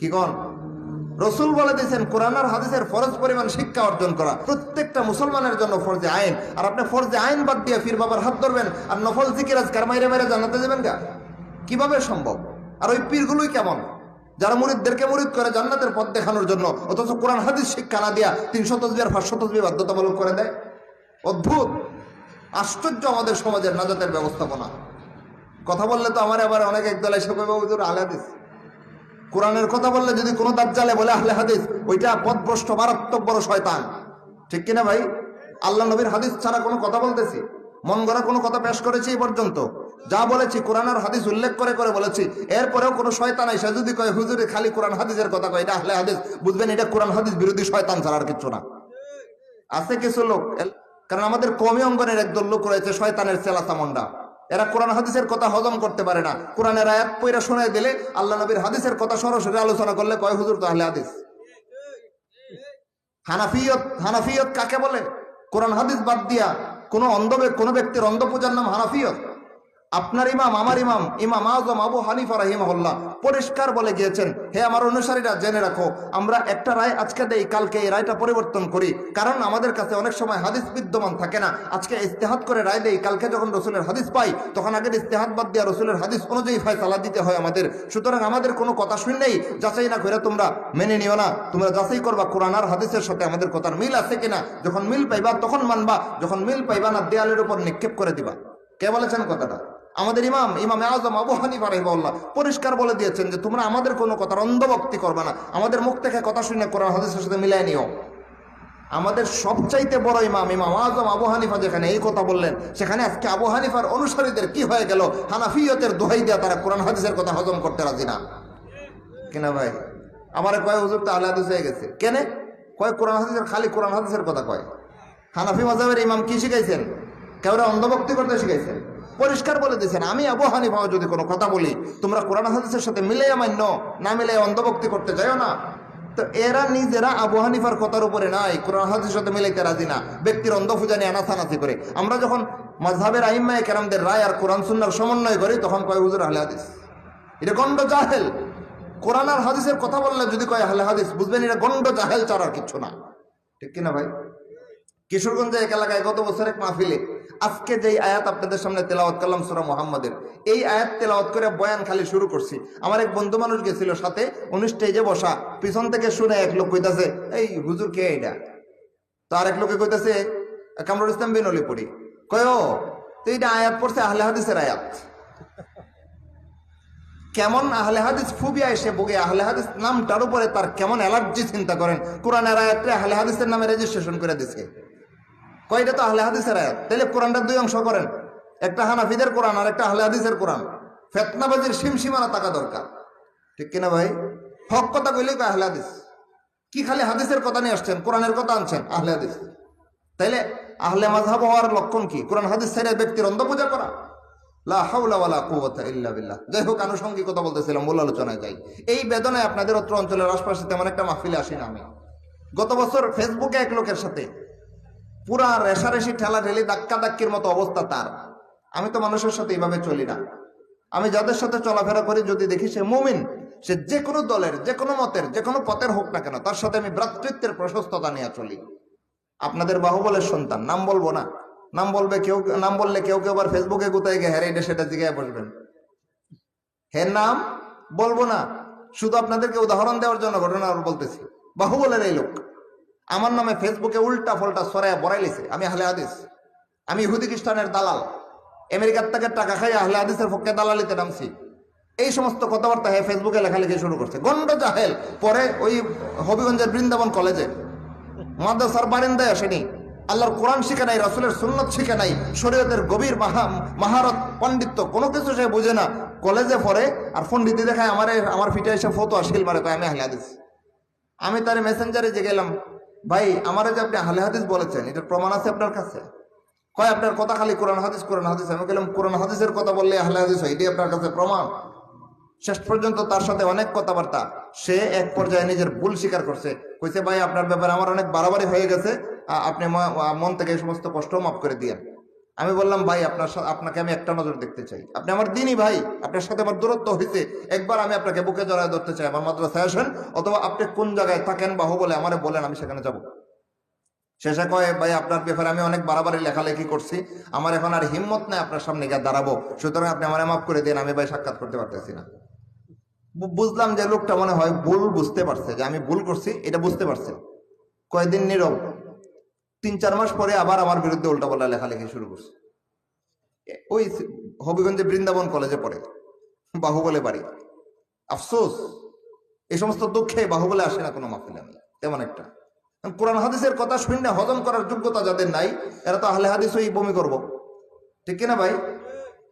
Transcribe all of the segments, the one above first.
কি কন? রসুল বলে দিয়েছেন, কোরআন আর হাদিসের ফরজ পরিমাণ শিক্ষা অর্জন করা। প্রত্যেকটা মুসলমানের জন্য ফরজে আইন। আর আপনি ফরজে আইন বাদ দিয়ে ফির বাবার হাত ধরবেন আর নফল জিকির আজকার মাইরে মাইরে জানাতে যাবেন গা? কীভাবে সম্ভব? আর ওই পীরগুলোই কেমন? যারা মুরিদদেরকে মুরিদ করে জান্নাতের পথ দেখানোর জন্য, অথচ কোরআন হাদিস শিক্ষা না দিয়া তিনশো তসবি আর পাঁচশো তসবি বাধ্যতামূলক করে দেয়? অদ্ভুত! আশ্চর্য আমাদের সমাজের নাজাতের ব্যবস্থাপনা। কথা বললে তো আমার আবার অনেক একদল এসে কইবা, হুজুর, আলে হাদিস। কোরআনের কথা বললে যদি কোনো দাজ্জালে বলে আহলে হাদিস, ওইটা পথভ্রষ্ট, মারাত্মক বড় শয়তান। ঠিক কিনা ভাই? আল্লাহ নবীর হাদিস ছাড়া কোনো কথা বলতেছি? মন গড়া কোনো কথা পেশ করেছি এই পর্যন্ত? যা বলেছি কোরআন আর হাদিস উল্লেখ করে করে বলেছি, এরপরেও কোনো শয়তান এসে যদি কয়, হুজুরে খালি কোরআন হাদিসের কথা কয়, এটা আহলে হাদিস। বুঝবেন, এটা কোরআন হাদিস বিরোধী শয়তান ছাড়া আর কিচ্ছু না। আছে কিছু লোক কারণ আমাদের কমি অঙ্গনের একদল লোক রয়েছে শয়তানের চেলাতা মন্ডা এরা কোরআন হাদিসের কথা হজম করতে পারে না। কোরআনের আয়াত পইরা শোনায় দিলে আল্লাহ নবীর হাদিসের কথা সরাসরি আলোচনা করলে কয়, হুজুর তাহলে হাদিস। হানাফিয়ত হানাফিয়ত কাকে বলে? কোরআন হাদিস বাদ দিয়া কোনো অন্ধ কোন ব্যক্তির অন্ধ পূজার নাম হানাফিয়ত। আপনার ইমাম, আমার ইমাম ইমাম আজম আবু হানিফা রাহিমাহুল্লাহ পরিষ্কার বলে গিয়েছেন, হে আমার অনুসারীরা, জেনে রাখো, আমরা একটা রায় আজকে দেই, কালকে এই রায়টা পরিবর্তন করি। কারণ আমাদের কাছে অনেক সময় হাদিস বিদ্যমান থাকে না। আজকে ইস্তেহাত করে রায় দেই, কালকে যখন রসুলের হাদিস পাই, তখন আগের ইস্তেহাত বাদ দিয়া রসুলের হাদিস অনুযায়ী ফয়সালা দিতে হয় আমাদের। সুতরাং আমাদের কোনো কথা শুনলেই যাচাই না করে তোমরা মেনে নিও না। তোমরা যাচাই করবা কোরআন আর হাদিসের সাথে আমাদের কথার মিল আছে কিনা। যখন মিল পাইবা, তখন মানবা। যখন মিল পাইবা না, দেয়ালের উপর নিক্ষেপ করে দিবা। কে বলেছেন কথাটা? আমাদের ইমাম ইমাম আজম আবু হানিফা রহিমাল্লাহ পরিষ্কার বলে দিয়েছেন যে তোমরা আমাদের কোনো কথার অন্ধভক্তি করবে না। আমাদের মুখ থেকে কথা শুনে কোরআন হাদিসের সাথে মিলাই নিও। আমাদের সবচাইতে বড় ইমাম ইমাম আজম আবু হানিফা যেখানে এই কথা বললেন, সেখানে আজকে আবু হানিফার অনুসারীদের কি হয়ে গেল? হানাফিয়তের দোহাই দেওয়া তারা কোরআন হাদিসের কথা হজম করতে রাজি না। কেনা ভাই? আমার কয়, হুজুর তো আহলে হাদিস হয়ে গেছে। কেনে? কয়, কোরআন হাদিসের, খালি কোরআন হাদিসের কথা কয়। হানাফি মাজাবের ইমাম কি শিখাইছেন? কেউরা অন্ধভক্তি করতে শিখাইছেন? পরিষ্কার বলে দিয়েছেন, আমি আবু হানিফাও যদি কোনো কথা বলি, তোমরা কোরআন হাদিসের সাথে মিলাই মান্য, না মিলাই অন্ধভক্তি করতে চাইও না। তো এরা নিজেরা আবু হানিফার কথার উপরে নাই, কোরআন হাদিসের সাথে মিলাইতে রাজি না, ব্যক্তির অন্ধ পূজানি আনাথানাথি করে। আমরা যখন মাঝহাবের আহিম্মায় কেরামদের রায় আর কোরআন সুন্নার সমন্বয় করি, তখন কয়, হুজুর, আহলে হাদিস। এটা গন্ড জাহেল। কোরআন আর হাদিসের কথা বললে যদি কয়, আহলে হাদিস, বুঝবেন এটা গন্ড জাহেল ছাড়া আর কিচ্ছু না। ঠিক কিনা ভাই? কিশোরগঞ্জে এক এলাকায় গত বছর এক মাহফিলে আজকে যেই আয়াত আপনাদের সামনে তেলাওয়াত করলাম সুরা মোহাম্মদের, এই আয়াত তেলাওয়াত করে বয়ান খালি শুরু করছি। আমার এক বন্ধু মানুষ গেছিল সাথে, উনি স্টেজে বসা, পিছন থেকে শুনে এক লোক কইতাছে, এই হুজুর কে এটা? তো আরেক লোকে কইতাছে, কামরুল ইসলাম বিন অলিপুরি। কয় তো এইটা আয়াত পড়ছে আহলে হাদিসের আয়াত। কেমন আহলে হাদিস ফুবিয়া এসে বগে আহলে হাদিস নামটার উপরে তার কেমন অ্যালার্জি চিন্তা করেন? কোরআনের আয়াতটা আহলে হাদিসের নামে রেজিস্ট্রেশন করে দিছে। কয়টা তো আহলে হাদিসের আয়াত। তাহলে কোরআনটা দুই অংশ করেন। একটা হানাফিদের কোরআন আর একটা আহলে হাদিসের কোরআন। ফেতনাবাজির সীমসীমানা থাকা দরকার। ঠিক কিনা ভাই? হক কথা কইলে আহলে হাদিস। কি খালি হাদিসের কথা নিয়ে আসছেন? কোরআনের কথা আনছেন? আহলে হাদিস। তাইলে আহলে মাযহাব হওয়ার লক্ষণ কি? কোরআন হাদিস ছেড়ে ব্যক্তির অন্ধ পূজা করা যাই হোক, আনুষঙ্গিক কথা বলতেছিলাম, মূল আলোচনায় যাই। এই বেদনায় আপনাদের অত্র অঞ্চলের আশপাশে তেমন একটা মাহফিলে আসি না আমি। গত বছর ফেসবুকে এক লোকের সাথে পুরা রেশারেশি ঠেলা ঠেলি ধাক্কা ধাক্কির মতো অবস্থা তার। আমি তো মানুষের সাথে এইভাবে চলি না। আমি যাদের সাথে চলাফেরা করি, যদি দেখি সে মুমিন, সে যে কোনো দলের, যে কোনো মতের, যে কোনো পথের হোক না কেন, তার সাথে আমি ভ্রাতৃত্বের প্রশস্ততা নিয়ে চলি। আপনাদের বাহুবলের সন্তান, নাম বলব না। নাম বলবে কেউ, নাম বললে কেউ কেউ আবার ফেসবুকে কোথায় গিয়ে হ্যাঁ এটা সেটা জিগায় বসবেন। হে নাম বলব না। শুধু আপনাদেরকে উদাহরণ দেওয়ার জন্য ঘটনা বলতেছি। বাহুবলের এই লোক। আমার নামে ফেসবুকে উল্টা ফল্টা সরাইয়া বড়াই লিছে। আমি আহলে হাদিস। আমি ইহুদি খ্রিস্টানের দালাল। আমেরিকার থেকে টাকা খাই আহলে হাদিসের পক্ষে দালালিতে নামছি। এই সমস্ত কথাবার্তা হ্যাঁ ফেসবুকে লেখালেখি শুরু করছে। গন্ড জাহেল। পরে ওই হবিগঞ্জের বৃন্দাবন কলেজে। মাদ্রাসার বারিন্দায় আসেনি। আল্লাহর কোরআন শিখে নাই, রাসুলের সুন্নত শিখে নাই, শরীয়তের গভীর মাহা মাহারত, পণ্ডিত্য, কোনো কিছু সে বুঝে না। কলেজে পড়ে আর পণ্ডিতি দেখায় আমার আমার ফিটে এসে ফটো আসিল মারে কয় আমি আহলে হাদিস। আমি তার মেসেঞ্জারে যে গেলাম। ভাই, আমার যে আপনি আহলে হাদিস বলেছেন, এটার প্রমাণ আছে আপনার কাছে? কয়, আপনার কথা খালি কোরআন হাদিস কোরআন হাদিস। আমি গেলাম কোরআন হাদিসের কথা বললে আহলে হাদিস হয়, এটাই আপনার কাছে প্রমাণ। শেষ পর্যন্ত তার সাথে অনেক কথাবার্তা। সে এক পর্যায়ে নিজের ভুল স্বীকার করছে। কইছে, ভাই, আপনার ব্যাপারে আমার অনেক বাড়াবাড়ি হয়ে গেছে। আপনি মন থেকে এই সমস্ত কষ্ট মাফ করে দিয়েন। আমি বললাম, ভাই, আপনার আপনাকে আমি একটা নজর দেখতে চাই। আপনি আমার দিনই ভাই, আপনার সাথে আমার দূরত্ব হয়েছে একবার আমি আপনাকে বুকে জড়ায় ধরতে চাই, আমার মাদ্রাসায় আসেন, অথবা আপনি কোন জায়গায় থাকেন বাহু বলে আমারে বলেন, আমি সেখানে যাব। শেষে কয়ে, ভাই, আপনার ব্যাপারে আমি অনেক বাড়াবাড়ি লেখালেখি করছি। আমার এখন আর হিম্মত নাই আপনার সামনে গিয়ে দাঁড়াবো। সুতরাং আপনি আমার মাফ করে দিন, আমি ভাই সাক্ষাৎ করতে পারতেছি না। বুঝলাম যে লোকটা মনে হয় ভুল বুঝতে পারছে, যে আমি ভুল করছি, এটা বুঝতে পারছে। কয়েকদিন নীরব তিন, চার মাস পরে আবার আমার বিরুদ্ধে উল্টা পাল্টা লেখালেখি শুরু করছে। ওই হবিগঞ্জে বৃন্দাবন কলেজে পড়ে, বাহুবলে বাড়ি। আফসোস এই সমস্ত দুঃখে বাহুবলে আসে না কোনো মাফিল আমি, তেমন একটা। কোরআন হাদিসের কথা শুনে হজম করার যোগ্যতা যাদের নাই, এরা তো আহলে হাদিস ওই বমি করব। ঠিক কিনা ভাই?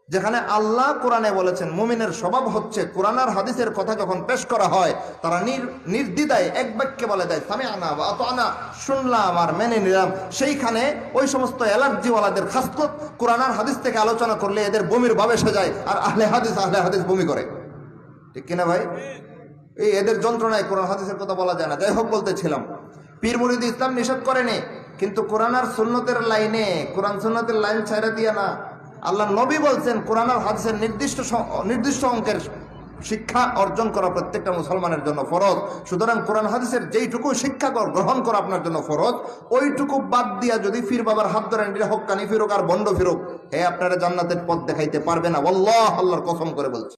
যেখানে আল্লাহ কোরআনে বলেছেন, মুমিনের স্বভাব হচ্ছে, কোরআন আর হাদিসের কথা যখন পেশ করা হয়, তারা নির, নির্দ্বিধায় এক বাক্যে বলে দেয় সামে আনা বা অত আনা শুনলাম আর মেনে নিলাম। সেইখানে ওই সমস্ত অ্যালার্জিওয়ালাদের খাসলত কোরআন আর হাদিস থেকে আলোচনা করলে এদের বমির ভাবে সাজায় আর আহলে হাদিস আহলে হাদিস বমি করে। ঠিক কিনা ভাই? এই এদের যন্ত্রণায় কোরআন হাদিসের কথা বলা যায় না। যাই হোক, বলতেছিলাম। পীর মুরিদ ইসলাম নিষেধ করেনি, কিন্তু কোরআন আর সুন্নতের লাইনে, কোরআন সুন্নতের লাইন ছাইরা দিয়ে না আল্লাহ নবী বলছেন, কোরআন হাদিসের নির্দিষ্ট নির্দিষ্ট অঙ্কের শিক্ষা অর্জন করা প্রত্যেকটা মুসলমানের জন্য ফরজ। সুতরাং কোরআন হাদিসের যেইটুকু শিক্ষা গ্রহণ করা আপনার জন্য ফরজ, ওইটুকু বাদ দিয়া যদি ফির বাবার হাত ধরেন হোক হকানি ফিরুক আর বন্ড ফিরুক হ্যাঁ আপনারা জান্নাতের পথ দেখাইতে পারবে না। অল্লাহ আল্লাহর কসম করে বলছে।